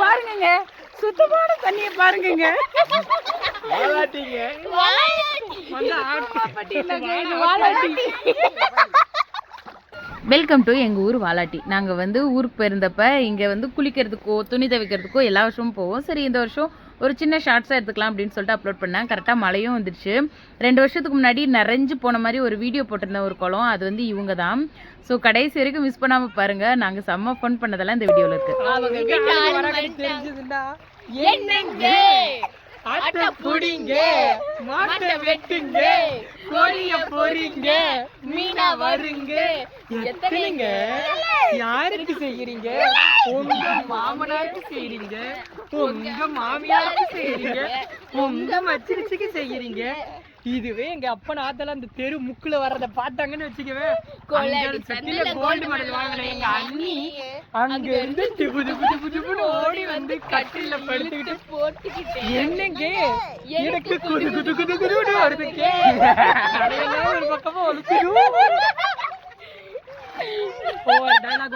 பாருங்கங்க. சுத்தமான தண்ணியை பாருங்கங்க. Welcome to எங்கள் ஊர் வாலாட்டி. நாங்கள் வந்து ஊருக்கு போயிருந்தப்ப இங்கே வந்து குளிக்கிறதுக்கோ துணி துவைக்கிறதுக்கோ எல்லா வருஷமும் போவோம். சரி இந்த வருஷம் ஒரு சின்ன ஷார்ட்ஸாக எடுத்துக்கலாம் அப்படின்னு சொல்லிட்டு அப்லோட் பண்ணேன். கரெக்டாக மழையும் வந்துடுச்சு ரெண்டு வருஷத்துக்கு முன்னாடி நிறைஞ்சு போன மாதிரி ஒரு வீடியோ போட்டிருந்தேன் ஒரு குளம். அது வந்து இவங்க தான் ஸோ கடைசி வரைக்கும் மிஸ் பண்ணாமல் பாருங்கள் நாங்கள் செம்ம ஃபன் பண்ணதெல்லாம் இந்த வீடியோவில் இருக்குது புடிங்க. மாட்டை வெட்டுங்க. கோழிய பொறிங்க மீனா வருங்க. எத்தனைங்க? யாருக்கு செய்யறீங்க உங்க மாமனாருக்கு செய்யறீங்க உங்க மாமியாருக்கு செய்யறீங்க உங்க மச்சிருச்சுக்கு செய்யறீங்க இதுவே எங்க அப்பன் ஆத்தல அந்த தெரு முக்குல வர்றத பார்த்தாங்கன்னு வச்சுக்கவே கோல்டு மெடல் வாங்கின எங்க அண்ணி அங்க இருந்து திபு திபு திபு திபுன்னு ஓடி வந்து கட்டில படுத்துக்கிட்டு என்னங்க? எனக்கு குது குது குது குதுன்னு வருதுங்க. લૂકી ગયું ઓર ડાયલોગ